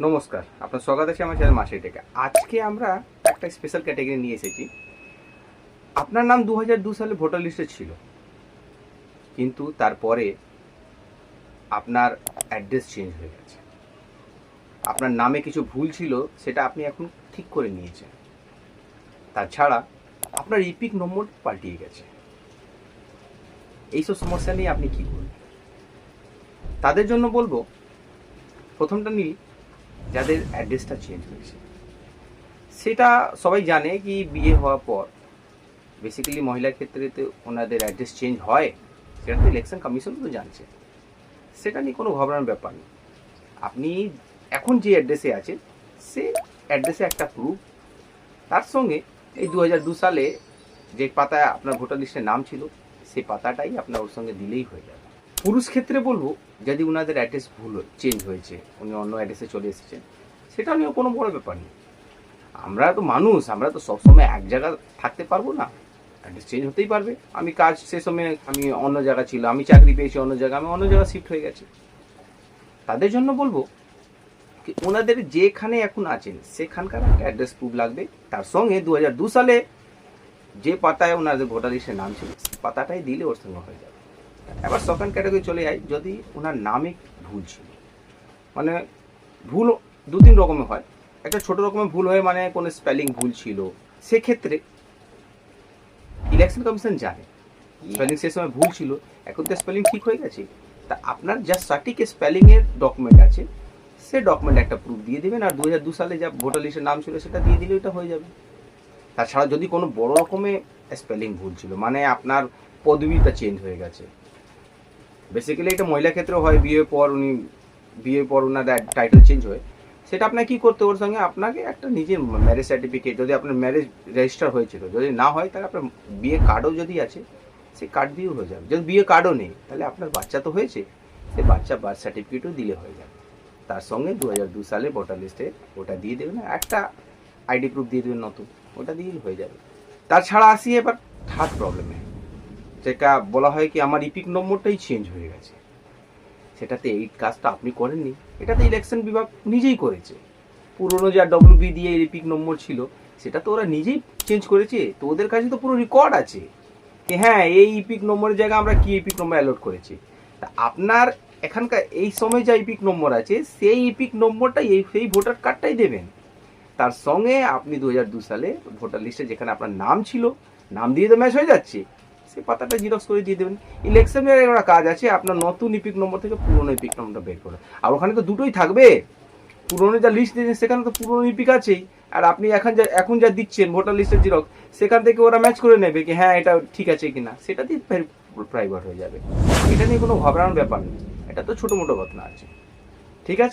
নমস্কার, আপনার স্বাগত আছে আমার চ্যানেল মাসে টেকা। আজকে আমরা একটা স্পেশাল ক্যাটাগরি নিয়ে এসেছি। আপনার নাম দু দু সালে ভোটার লিস্টে ছিল। কিন্তু তারপরে আপনার অ্যাড্রেস চেঞ্জ হয়ে গেছে। আপনার নামে কিছু ভুল ছিল, সেটা আপনি এখন ঠিক করে নিয়েছেন। তাছাড়া আপনার ইপিক নম্বর পাল্টিয়ে গেছে। এইসব সমস্যা নিয়ে আপনি কি করবেন তাদের জন্য বলব, প্রথমটা নিই যাদের অ্যাড্রেসটা চেঞ্জ হয়েছে। সেটা সবাই জানে কি বিয়ে হওয়ার পর বেসিক্যালি মহিলার ক্ষেত্রে তো ওনাদের অ্যাড্রেস চেঞ্জ হয়, সেটা তো ইলেকশন কমিশন তো জানছে। সেটা নিয়ে কোনো ঘবরানোর ব্যাপার নেই। আপনি এখন যে অ্যাড্রেসে আছেন সে অ্যাড্রেসে একটা প্রুফ তার সঙ্গে এই দু দু সালে যে পাতায় আপনার ভোটার লিস্টের নাম ছিল, সেই পাতাটাই আপনার ওর সঙ্গে দিলেই হয়ে যাবে। পুরুষ ক্ষেত্রে বলব, যদি ওনাদের অ্যাড্রেস ভুল চেঞ্জ হয়েছে, উনি অন্য অ্যাড্রেসে চলে এসেছেন, সেটা নিয়েও কোনো বড় ব্যাপার নেই। আমরা তো মানুষ, আমরা তো সবসময় এক জায়গায় থাকতে পারব না। অ্যাড্রেস চেঞ্জ হতেই পারবে। আমি কাজ সে সময় আমি অন্য জায়গা ছিল আমি চাকরি পেয়েছি অন্য জায়গায়, আমি অন্য জায়গায় শিফট হয়ে গেছি। তাদের জন্য বলব কি ওনাদের যেখানে এখন আছেন, সেখানকার অ্যাড্রেস প্রুফ লাগবে। তার সঙ্গে দু সালে যে পাতায় ওনাদের ভোটার লিস্টের নাম ছিল পাতাটাই দিলে ওর সঙ্গে হয়ে যাবে। এবার সেকেন্ড ক্যাটাগরি চলে যাই যদি ওনার নামে ভুল ছিল। মানে ভুল দু তিন রকমের হয়। একটা ছোট রকমের ভুল হয় মানে কোনো স্পেলিং ভুল ছিল। সেক্ষেত্রে ইলেকশন কমিশন জানে। স্পেলিং সে সময় ভুল ছিল। এখন তো স্পেলিং ঠিক হয়ে গেছে। তা আপনার যা সঠিক স্পেলিংয়ের ডকুমেন্ট আছে। সে ডকুমেন্ট একটা প্রুফ দিয়ে দেবেন আর দু দু সালে যা ভোটার লিস্টের নাম ছিল সেটা দিয়ে দিলে ওটা হয়ে যাবে। তাছাড়া যদি কোনো বড় রকমের স্পেলিং ভুল ছিল মানে আপনার পদবিটা চেঞ্জ হয়ে গেছে। বেসিক্যালি এটা মহিলা ক্ষেত্রেও হয়, বিয়ের পর উনি, বিয়ের পর ওনার টাইটেল চেঞ্জ হয়। সেটা আপনাকে কি করতে, ওর সঙ্গে আপনাকে একটা নিজের ম্যারেজ সার্টিফিকেট যদি আপনার ম্যারেজ রেজিস্টার হয়েছিল, যদি না হয়, তাহলে আপনার বিয়ে কার্ডও যদি আছে, সেই কার্ড দিয়েও হয়ে যাবে। যদি বিয়ে কার্ডও নেই, তাহলে আপনার বাচ্চা তো হয়েছে, সেই বাচ্চা বার্থ সার্টিফিকেটও দিলে হয়ে যাবে। তার সঙ্গে দু হাজার দু সালে ভোটার লিস্টে ওটা দিয়ে দেবেন একটা আইডি প্রুফ দিয়ে দেবেন নতুন, ওটা দিয়েই হয়ে যাবে। তাছাড়া আসি এবার থার্ড প্রবলেমে যেটা বলা হয় কি আমার ইপিক নম্বরটাই চেঞ্জ হয়ে গেছে। সেটাতে এই কাজটা আপনি করেননি। এটাতে ইলেকশন বিভাগ নিজেই করেছে। পুরনো যা ডব্লিউ বি দিয়ে ইপিক নম্বর ছিল, সেটা তো ওরা নিজেই চেঞ্জ করেছে। তো ওদের কাছে তো পুরো রেকর্ড আছে। কি হ্যাঁ এই ইপিক নম্বরের জায়গায় আমরা কি ইপিক নম্বর অ্যালোট করেছি। তা আপনার এখানকার এই সময় যা ইপিক নম্বর আছে, সেই ইপিক নম্বরটাই এই, সেই ভোটার কার্ডটাই দেবেন। তার সঙ্গে আপনি দু সালে ভোটার লিস্টে যেখানে আপনার নাম ছিল, নাম দিয়ে তো ম্যাচ হয়ে যাচ্ছে। সেই পাতাটা জিরক্স করে দিয়ে দেবেন। ইলেকশনের একটা কাজ আছে, আপনার নতুন ইপিক নম্বর থেকে পুরনো ইপিক নম্বরটা বের করে। আর ওখানে তো দুটোই থাকবে। পুরনো যা লিস্ট দিয়েছেন, সেখানে তো পুরনো ইপিক আছেই। আর আপনি এখন যা এখন যা দিচ্ছেন ভোটার লিস্টের জিরক্স সেখান থেকে ওরা ম্যাচ করে নেবে কি হ্যাঁ এটা ঠিক আছে কি না সেটা দিয়ে প্রাইভেট হয়ে যাবে। এটা নিয়ে কোনো ঘবরানোর ব্যাপার নেই। এটা তো ছোটো মোটো ঘটনা আছে। ঠিক আছে?